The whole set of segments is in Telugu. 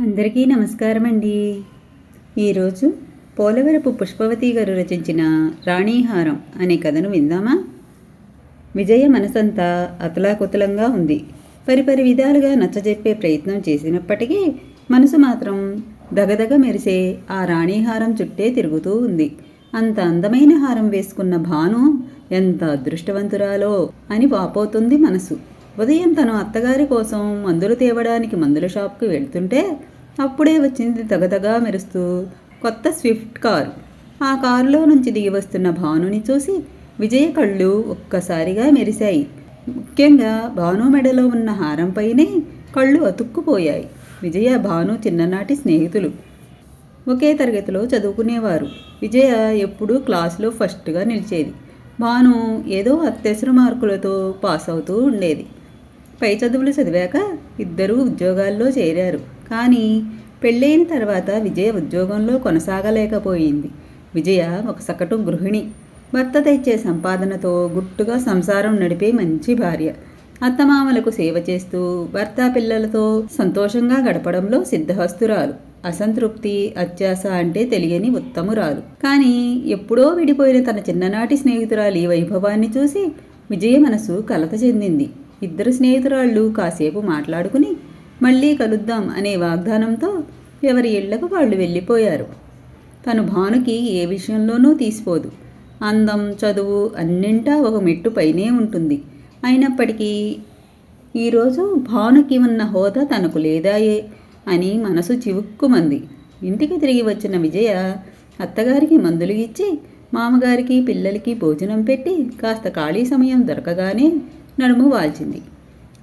అందరికీ నమస్కారం అండి ఈరోజు పోలవరపు పుష్పవతి గారు రచించిన రాణీహారం అనే కథను విందామా? విజయ మనసంతా అతలాకుతలంగా ఉంది. పరిపరి విధాలుగా నచ్చజెప్పే ప్రయత్నం చేసినప్పటికీ మనసు మాత్రం దగదగ మెరిసే ఆ రాణీహారం చుట్టే తిరుగుతూ ఉంది. అంత అందమైన హారం వేసుకున్న భాను ఎంత అదృష్టవంతురాలో అని వాపోతుంది మనసు. ఉదయం తను అత్తగారి కోసం మందులు తేవడానికి మందుల షాప్కి వెళ్తుంటే అప్పుడే వచ్చింది తగతగా మెరుస్తూ కొత్త స్విఫ్ట్ కారు. ఆ కారులో నుంచి దిగి వస్తున్న భానుని చూసి విజయ కళ్ళు ఒక్కసారిగా మెరిశాయి. ముఖ్యంగా భాను మెడలో ఉన్న హారంపైనే కళ్ళు అతుక్కుపోయాయి. విజయ భాను చిన్ననాటి స్నేహితులు. ఒకే తరగతిలో చదువుకునేవారు. విజయ ఎప్పుడూ క్లాసులో ఫస్ట్గా నిలిచేది. భాను ఏదో అత్యవసర మార్కులతో పాస్ అవుతూ ఉండేది. పై చదువులు చదివాక ఇద్దరూ ఉద్యోగాల్లో చేరారు. కానీ పెళ్ళైన తర్వాత విజయ ఉద్యోగంలో కొనసాగలేకపోయింది. విజయ ఒక సగటు గృహిణి. భర్త తెచ్చే సంపాదనతో గుట్టుగా సంసారం నడిపే మంచి భార్య. అత్తమామలకు సేవ చేస్తూ భర్త పిల్లలతో సంతోషంగా గడపడంలో సిద్ధహస్తురాలు. అసంతృప్తి అత్యాస అంటే తెలియని ఉత్తమురాలు. కానీ ఎప్పుడో విడిపోయిన తన చిన్ననాటి స్నేహితురాలి వైభవాన్ని చూసి విజయ మనసు కలత చెందింది. ఇద్దరు స్నేహితురాళ్ళు కాసేపు మాట్లాడుకుని మళ్ళీ కలుద్దాం అనే వాగ్దానంతో ఎవరి ఇళ్ళకు వాళ్ళు వెళ్ళిపోయారు. తను భానుకి ఏ విషయంలోనూ తీసిపోదు. అందం చదువు అన్నింటా ఒక మెట్టు పైనే ఉంటుంది. అయినప్పటికీ ఈరోజు భానుకి ఉన్న హోదా తనకు లేదాయే అని మనసు చివుక్కుమంది. ఇంటికి తిరిగి వచ్చిన విజయ అత్తగారికి మందులు ఇచ్చి మామగారికి పిల్లలకి భోజనం పెట్టి కాస్త ఖాళీ సమయం దొరకగానే నడుము వాల్చింది.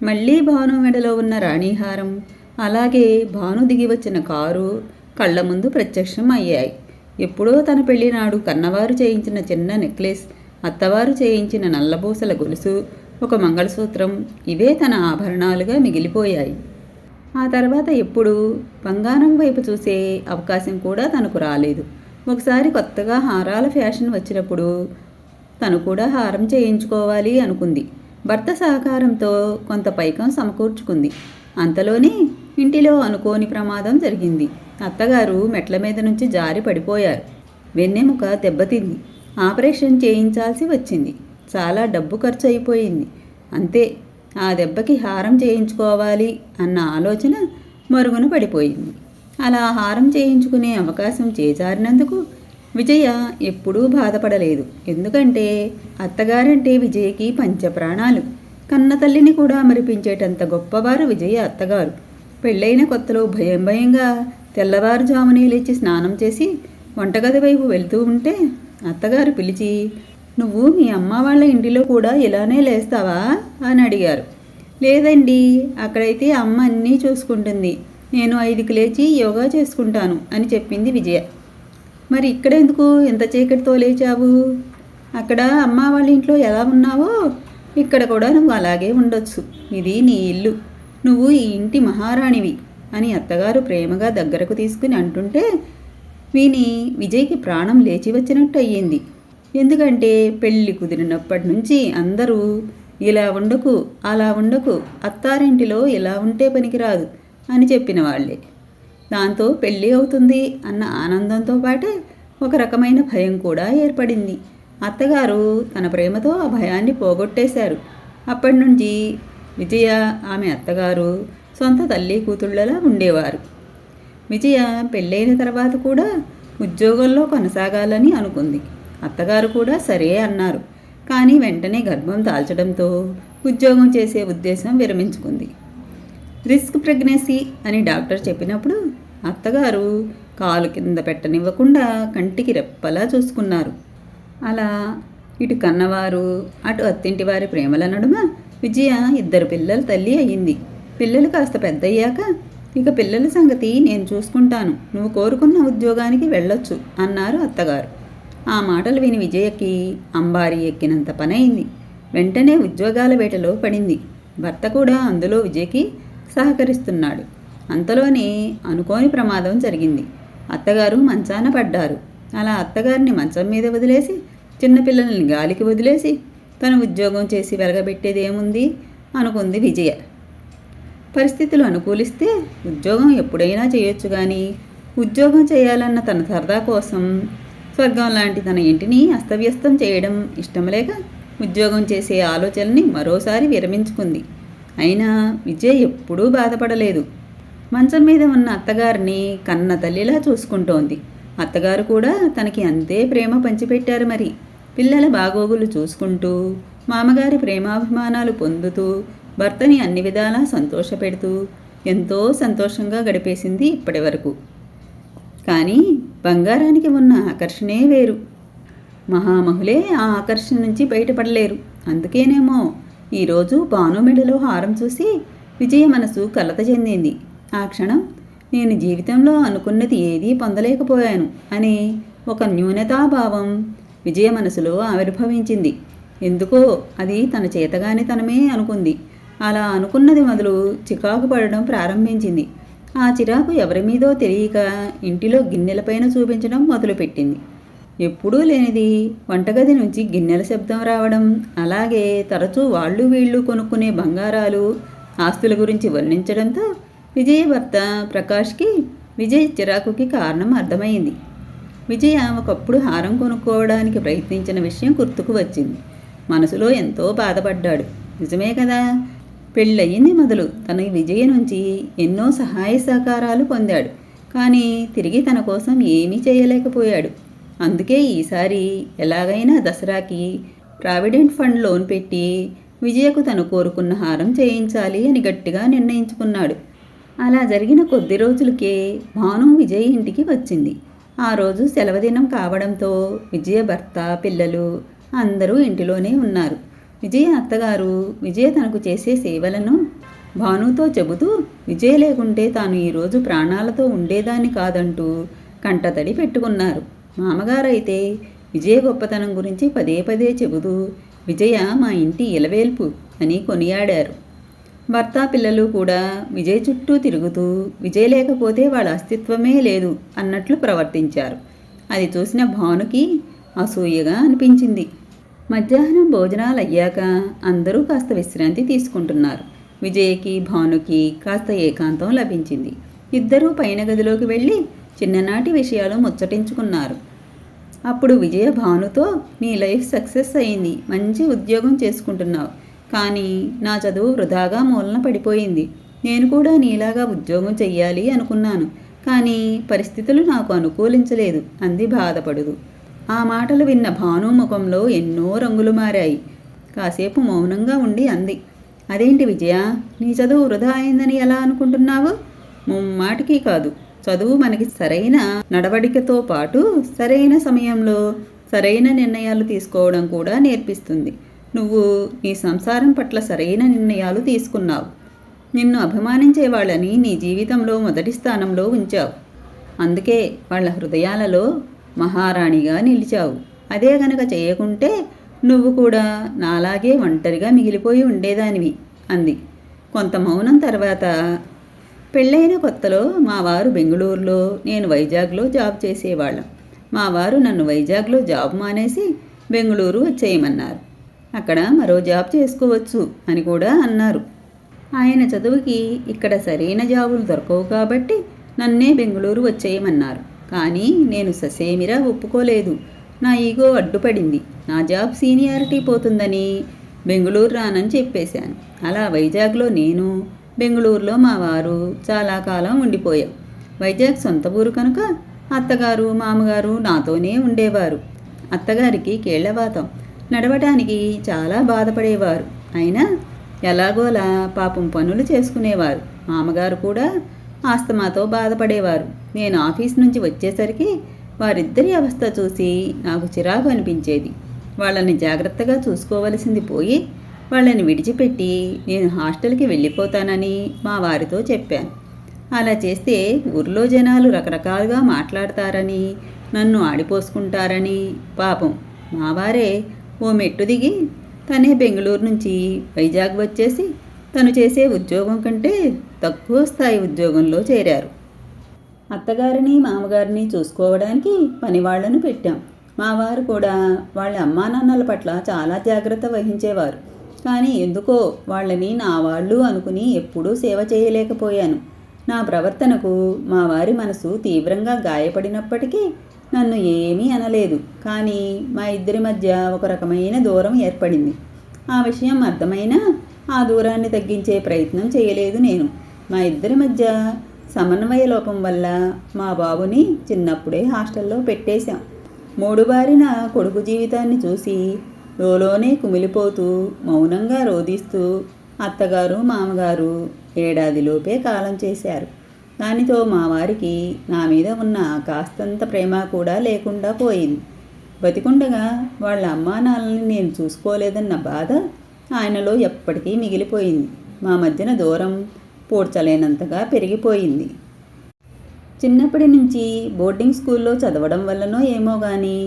మళ్ళీ భాను మెడలో ఉన్న రాణీహారం అలాగే భాను దిగి వచ్చిన కారు కళ్ళ ముందు ప్రత్యక్షం అయ్యాయి. ఎప్పుడో తన పెళ్ళినాడు కన్నవారు చేయించిన చిన్న నెక్లెస్ అత్తవారు చేయించిన నల్లబూసల గొలుసు ఒక మంగళసూత్రం ఇవే తన ఆభరణాలుగా మిగిలిపోయాయి. ఆ తర్వాత ఎప్పుడు బంగారం వైపు చూసే అవకాశం కూడా తనకు రాలేదు. ఒకసారి కొత్తగా హారాల ఫ్యాషన్ వచ్చినప్పుడు తను కూడా హారం చేయించుకోవాలి అనుకుంది. భర్త సహకారంతో కొంత పైకం సమకూర్చుకుంది. అంతలోనే ఇంటిలో అనుకోని ప్రమాదం జరిగింది. అత్తగారు మెట్ల మీద నుంచి జారి పడిపోయారు. వెన్నెముక దెబ్బతింది ఆపరేషన్ చేయించాల్సి వచ్చింది. చాలా డబ్బు ఖర్చు అయిపోయింది అంతే ఆ దెబ్బకి హారం చేయించుకోవాలి అన్న ఆలోచన మరుగున పడిపోయింది. అలా హారం చేయించుకునే అవకాశం చేజారినందుకు విజయ ఎప్పుడూ బాధపడలేదు. ఎందుకంటే అత్తగారంటే విజయకి పంచప్రాణాలు. కన్నతల్లిని కూడా మరిపించేటంత గొప్పవారు విజయ అత్తగారు. పెళ్ళైన కొత్తలో భయం భయంగా తెల్లవారుజామునే లేచి స్నానం చేసి వంటగది వైపు వెళ్తూ ఉంటే అత్తగారు పిలిచి నువ్వు మీ అమ్మ వాళ్ళ ఇంటిలో కూడా ఇలానే లేస్తావా? అని అడిగారు. లేదండి అక్కడైతే అమ్మ అన్నీ చూసుకుంటుంది. నేను ఐదుకి లేచి యోగా చేసుకుంటాను అని చెప్పింది విజయ. మరి ఇక్కడ ఎందుకు? ఎంత చీకటితో లేచావు? అక్కడ అమ్మ వాళ్ళ ఇంట్లో ఎలా ఉన్నావో ఇక్కడ కూడా నువ్వు అలాగే ఉండొచ్చు. ఇది నీ ఇల్లు. నువ్వు ఈ ఇంటి మహారాణివి అని అత్తగారు ప్రేమగా దగ్గరకు తీసుకుని అంటుంటే విని విజయ్కి ప్రాణం లేచి వచ్చినట్టు అయ్యింది. ఎందుకంటే పెళ్ళి కుదిరినప్పటి నుంచి అందరూ ఇలా ఉండకు అలా ఉండకు అత్తారింటిలో ఇలా ఉంటే పనికిరాదు అని చెప్పిన వాళ్ళే. దాంతో పెళ్ళి అవుతుంది అన్న ఆనందంతో పాటే ఒక రకమైన భయం కూడా ఏర్పడింది. అత్తగారు తన ప్రేమతో ఆ భయాన్ని పోగొట్టేశారు. అప్పటి నుంచి విజయ ఆమె అత్తగారు సొంత తల్లి కూతుళ్ళలా ఉండేవారు. విజయ పెళ్ళైన తర్వాత కూడా ఉద్యోగంలో కొనసాగాలని అనుకుంది. అత్తగారు కూడా సరే అన్నారు. కానీ వెంటనే గర్భం దాల్చడంతో ఉద్యోగం చేసే ఉద్దేశం విరమించుకుంది. రిస్క్ ప్రెగ్నెన్సీ అని డాక్టర్ చెప్పినప్పుడు అత్తగారు కాలు కింద పెట్టనివ్వకుండా కంటికి రెప్పలా చూసుకున్నారు. అలా ఇటు కన్నవారు అటు అత్తింటి వారి ప్రేమల నడుమ విజయ ఇద్దరు పిల్లల తల్లి అయ్యింది పిల్లలు కాస్త పెద్దయ్యాక ఇక పిల్లల సంగతి నేను చూసుకుంటాను. నువ్వు కోరుకున్న ఉద్యోగానికి వెళ్ళొచ్చు అన్నారు అత్తగారు. ఆ మాటలు విని విజయకి అంబారి ఎక్కినంత పనైంది. వెంటనే ఉద్యోగాల వేటలో పడింది. భర్త కూడా అందులో విజయ్కి సహకరిస్తున్నాడు. అంతలోనే అనుకోని ప్రమాదం జరిగింది. అత్తగారు మంచాన పడ్డారు. అలా అత్తగారిని మంచం మీద వదిలేసి చిన్నపిల్లల్ని గాలికి వదిలేసి తన ఉద్యోగం చేసి వెలగబెట్టేది ఏముంది అనుకుంది విజయ. పరిస్థితులు అనుకూలిస్తే ఉద్యోగం ఎప్పుడైనా చేయొచ్చు కానీ ఉద్యోగం చేయాలన్న తన సరదా కోసం స్వర్గం లాంటి తన ఇంటిని అస్తవ్యస్తం చేయడం ఇష్టం లేక ఉద్యోగం చేసే ఆలోచనని మరోసారి విరమించుకుంది. అయినా విజయ్ ఎప్పుడూ బాధపడలేదు. మంచం మీద ఉన్న అత్తగారిని కన్న తల్లిలా చూసుకుంటోంది. అత్తగారు కూడా తనకి అంతే ప్రేమ పంచిపెట్టారు మరి. పిల్లల బాగోగులు చూసుకుంటూ మామగారి ప్రేమాభిమానాలు పొందుతూ భర్తని అన్ని విధాలా సంతోషపెడుతూ ఎంతో సంతోషంగా గడిపేసింది ఇప్పటి వరకు కానీ బంగారానికి ఉన్న ఆకర్షణే వేరు. మహామహులే ఆ ఆకర్షణ నుంచి బయటపడలేరు. అందుకేనేమో ఈరోజు భాను మెడలో హారం చూసి విజయ మనసు కలత చెందింది. ఆ క్షణం నేను జీవితంలో అనుకున్నది ఏదీ పొందలేకపోయాను అని ఒక న్యూనతాభావం విజయ మనసులో ఆవిర్భవించింది. ఎందుకో అది తన చేతగాని తనమే అనుకుంది. అలా అనుకున్నది మొదలు చికాకు పడడం ప్రారంభించింది. ఆ చిరాకు ఎవరి మీదో తెలియక ఇంటిలో గిన్నెలపైన చూపించడం మొదలుపెట్టింది. ఎప్పుడూ లేనిది. వంటగది నుంచి గిన్నెల శబ్దం రావడం అలాగే తరచూ వాళ్ళు వీళ్ళు కొనుక్కునే బంగారాలు ఆస్తుల గురించి వర్ణించడంతో విజయ్ భర్త ప్రకాష్కి విజయ్ చిరాకుకి కారణం అర్థమైంది. విజయ ఒకప్పుడు హారం కొనుక్కోవడానికి ప్రయత్నించిన విషయం గుర్తుకు వచ్చింది. మనసులో ఎంతో బాధపడ్డాడు. నిజమే కదా? పెళ్ళయింది మొదలు తన విజయ నుంచి ఎన్నో సహాయ సహకారాలు పొందాడు. కానీ తిరిగి తన కోసం ఏమీ చేయలేకపోయాడు. అందుకే ఈసారి ఎలాగైనా దసరాకి ప్రావిడెంట్ ఫండ్ లోన్ పెట్టి విజయకు తను కోరుకున్న హారం చేయించాలి అని గట్టిగా నిర్ణయించుకున్నాడు. అలా జరిగిన కొద్ది రోజులకే భాను విజయ్ ఇంటికి వచ్చింది. ఆ రోజు సెలవుదినం కావడంతో విజయ భర్త పిల్లలు అందరూ ఇంటిలోనే ఉన్నారు. విజయ అత్తగారు విజయ తనకు చేసే సేవలను భానుతో చెబుతూ విజయ లేకుంటే తాను ఈరోజు ప్రాణాలతో ఉండేదాన్ని కాదంటూ కంటతడి పెట్టుకున్నారు. మామగారైతే విజయ గొప్పతనం గురించి పదే పదే చెబుతూ విజయ మా ఇంటి ఇలవేల్పు అని కొనియాడారు. భర్త పిల్లలు కూడా విజయ్ చుట్టూ తిరుగుతూ విజయ్ లేకపోతే వాళ్ళ అస్తిత్వమే లేదు అన్నట్లు ప్రవర్తించారు. అది చూసిన భానుకి అసూయగా అనిపించింది. మధ్యాహ్నం భోజనాలు అయ్యాక అందరూ కాస్త విశ్రాంతి తీసుకుంటున్నారు. విజయ్కి భానుకి కాస్త ఏకాంతం లభించింది. ఇద్దరూ పైన గదిలోకి వెళ్ళి చిన్ననాటి విషయాలు ముచ్చటించుకున్నారు. అప్పుడు విజయ భానుతో నీ లైఫ్ సక్సెస్ అయింది మంచి ఉద్యోగం చేసుకుంటున్నావు కానీ నా చదువు వృధాగా మూలన పడిపోయింది. నేను కూడా నీలాగా ఉద్యోగం చెయ్యాలి అనుకున్నాను కానీ పరిస్థితులు నాకు అనుకూలించలేదు అంది బాధపడుదు ఆ మాటలు విన్న భాను ముఖంలో ఎన్నో రంగులు మారాయి. కాసేపు మౌనంగా ఉండి అంది అదేంటి విజయ నీ చదువు వృధా అయిందని ఎలా అనుకుంటున్నావు? ముమ్మాటికి కాదు. చదువు మనకి సరైన నడవడికతో పాటు సరైన సమయంలో సరైన నిర్ణయాలు తీసుకోవడం కూడా నేర్పిస్తుంది. నువ్వు నీ సంసారం పట్ల సరైన నిర్ణయాలు తీసుకున్నావు. నిన్ను అభిమానించే వాళ్ళని నీ జీవితంలో మొదటి స్థానంలో ఉంచావు. అందుకే వాళ్ళ హృదయాలలో మహారాణిగా నిలిచావు. అదే గనక చేయకుంటే నువ్వు కూడా నాలాగే ఒంటరిగా మిగిలిపోయి ఉండేదానివి అంది. కొంత మౌనం తర్వాత పెళ్ళైన కొత్తలో మా వారు బెంగళూరులో నేను వైజాగ్లో జాబ్ చేసేవాళ్ళం. మా వారు నన్ను వైజాగ్లో జాబ్ మానేసి బెంగళూరు వచ్చేయమన్నారు. అక్కడ మరో జాబ్ చేసుకోవచ్చు అని కూడా అన్నారు. ఆయన చదువుకి ఇక్కడ సరైన జాబులు దొరకవు కాబట్టి నన్నే బెంగళూరు వచ్చేయమన్నారు. కానీ నేను ససేమిరా ఒప్పుకోలేదు. నా ఈగో అడ్డుపడింది. నా జాబ్ సీనియారిటీ పోతుందని బెంగళూరు రానని చెప్పేశాను. అలా వైజాగ్లో నేను బెంగళూరులో మా వారు చాలా కాలం ఉండిపోయాం. వైజాగ్ సొంత ఊరు కనుక అత్తగారు మామగారు నాతోనే ఉండేవారు. అత్తగారికి కేళ్ళవాతం. నడవటానికి చాలా బాధపడేవారు. అయినా ఎలాగోలా పాపం పనులు చేసుకునేవారు. మామగారు కూడా ఆస్తమాతో బాధపడేవారు. నేను ఆఫీస్ నుంచి వచ్చేసరికి వారిద్దరి అవస్థ చూసి నాకు చిరాకు అనిపించేది. వాళ్ళని జాగ్రత్తగా చూసుకోవలసింది పోయి వాళ్ళని విడిచిపెట్టి నేను హాస్టల్కి వెళ్ళిపోతానని మా వారితో చెప్పాను. అలా చేస్తే ఊర్లో జనాలు రకరకాలుగా మాట్లాడతారని నన్ను ఆడిపోసుకుంటారని పాపం మావారే ఓ మెట్టు దిగి తనే బెంగళూరు నుంచి వైజాగ్ వచ్చేసి తను చేసే ఉద్యోగం కంటే తక్కువ స్థాయి ఉద్యోగంలో చేరారు. అత్తగారిని మామగారిని చూసుకోవడానికి పనివాళ్ళను పెట్టాం. మా వారు కూడా వాళ్ళ అమ్మా నాన్నల పట్ల చాలా జాగ్రత్త వహించేవారు. కానీ ఎందుకో వాళ్ళని నా వాళ్ళు అనుకుని ఎప్పుడూ సేవ చేయలేకపోయాను. నా ప్రవర్తనకు మా వారి మనసు తీవ్రంగా గాయపడినప్పటికీ నన్ను ఏమీ అనలేదు. కానీ మా ఇద్దరి మధ్య ఒక రకమైన దూరం ఏర్పడింది. ఆ విషయం అర్థమైనా ఆ దూరాన్ని తగ్గించే ప్రయత్నం చేయలేదు నేను. మా ఇద్దరి మధ్య సమన్వయ లోపం వల్ల మా బాబుని చిన్నప్పుడే హాస్టల్లో పెట్టేశాం. మూడు బారిన కొడుకు జీవితాన్ని చూసి లోలోనే కుమిలిపోతూ మౌనంగా రోధిస్తూ అత్తగారు మామగారు ఏడాదిలోపే కాలం చేశారు. దానితో మా వారికి నా మీద ఉన్న కాస్తంత ప్రేమ కూడా లేకుండా పోయింది. బతికుండగా వాళ్ళ అమ్మా నేను చూసుకోలేదన్న బాధ ఆయనలో ఎప్పటికీ మిగిలిపోయింది. మా మధ్యన దూరం పూడ్చలేనంతగా పెరిగిపోయింది. చిన్నప్పటి నుంచి బోర్డింగ్ స్కూల్లో చదవడం వల్లనో ఏమో కానీ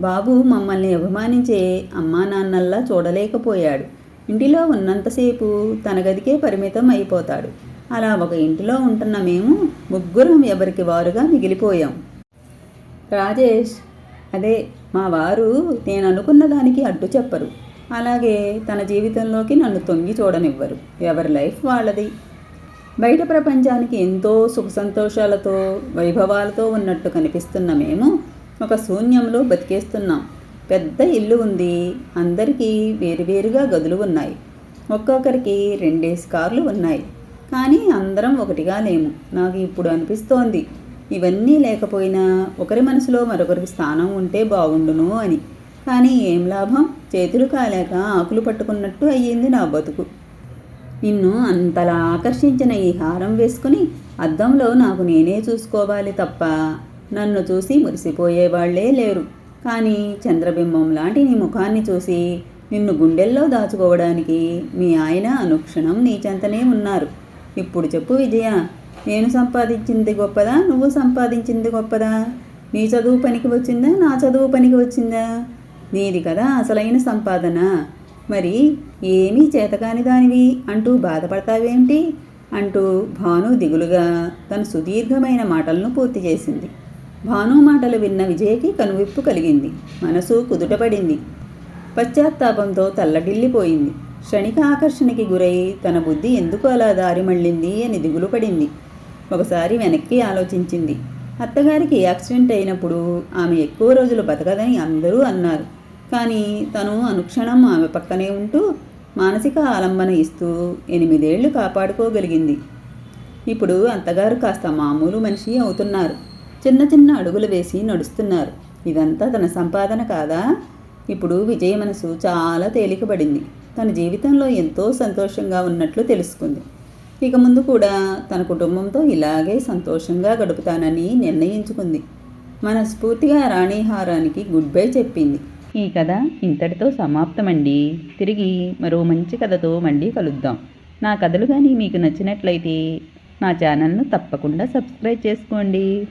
బాబు మమ్మల్ని అభిమానించే అమ్మా నాన్నల్లా చూడలేకపోయాడు. ఇంటిలో ఉన్నంతసేపు తన గదికే పరిమితం అయిపోతాడు. అలా ఒక ఇంటిలో ఉంటున్న మేము ముగ్గురం ఎవరికి వారుగా మిగిలిపోయాం. రాజేష్ అదే మా వారు నేను అనుకున్న దానికి అడ్డు చెప్పరు. అలాగే తన జీవితంలోకి నన్ను తొంగి చూడనివ్వరు. ఎవరి లైఫ్ వాళ్ళది? బయట ప్రపంచానికి ఎంతో సుఖ సంతోషాలతో వైభవాలతో ఉన్నట్టు కనిపిస్తున్న మేము ఒక శూన్యంలో బతికేస్తున్నాం. పెద్ద ఇల్లు ఉంది. అందరికీ వేరువేరుగా గదులు ఉన్నాయి. ఒక్కొక్కరికి రెండేసి కార్లు ఉన్నాయి. కానీ అందరం ఒకటిగా లేము. నాకు ఇప్పుడు అనిపిస్తోంది. ఇవన్నీ లేకపోయినా ఒకరి మనసులో మరొకరికి స్థానం ఉంటే బాగుండును అని. కానీ ఏం లాభం? చేతులు కాలేక ఆకులు పట్టుకున్నట్టు అయ్యింది నా బతుకు. నిన్ను అంతలా ఆకర్షించిన ఈ హారం వేసుకుని అద్దంలో నాకు నేనే చూసుకోవాలి తప్ప నన్ను చూసి మురిసిపోయేవాళ్ళే లేరు. కానీ చంద్రబింబం లాంటి నీ ముఖాన్ని చూసి నిన్ను గుండెల్లో దాచుకోవడానికి మీ ఆయన అనుక్షణం నీ చెంతనే ఉన్నారు. ఇప్పుడు చెప్పు విజయ నేను సంపాదించింది గొప్పదా? నువ్వు సంపాదించింది గొప్పదా? నీ చదువు పనికి వచ్చిందా? నా చదువు పనికి వచ్చిందా? నీది కదా అసలైన సంపాదన. మరి ఏమీ చేతకాని దానివి? అంటూ బాధపడతావేంటి? అంటూ భాను దిగులుగా తన సుదీర్ఘమైన మాటలను పూర్తి చేసింది. భాను మాటలు విన్న విజయకి కనువిప్పు కలిగింది. మనసు కుదుటపడింది. పశ్చాత్తాపంతో తల్లడిల్లిపోయింది. క్షణిక ఆకర్షణకి గురై తన బుద్ధి ఎందుకు అలా దారి మళ్ళింది అని దిగులు పడింది. ఒకసారి వెనక్కి ఆలోచించింది. అత్తగారికి యాక్సిడెంట్ అయినప్పుడు ఆమె ఎక్కువ రోజులు బతకదని అందరూ అన్నారు. కానీ తను అనుక్షణం ఆమె పక్కనే ఉంటూ మానసిక ఆలంబన ఇస్తూ ఎనిమిదేళ్ళు కాపాడుకోగలిగింది. ఇప్పుడు అత్తగారు కాస్త మామూలు మనిషి అవుతున్నారు. చిన్న చిన్న అడుగులు వేసి నడుస్తున్నారు. ఇదంతా తన సంపాదన కాదా? ఇప్పుడు విజయ మనసు చాలా తేలికపడింది. తన జీవితంలో ఎంతో సంతోషంగా ఉన్నట్లు తెలుసుకుంది. ఇక ముందు కూడా తన కుటుంబంతో ఇలాగే సంతోషంగా గడుపుతానని నిర్ణయించుకుంది. మనస్ఫూర్తిగా రాణిహారానికి గుడ్ బై చెప్పింది. ఈ కథ ఇంతటితో సమాప్తమండి. తిరిగి మరో మంచి కథతో మళ్ళీ కలుద్దాం. నా కథలు కానీ మీకు నచ్చినట్లయితే నా ఛానల్ను తప్పకుండా సబ్స్క్రైబ్ చేసుకోండి.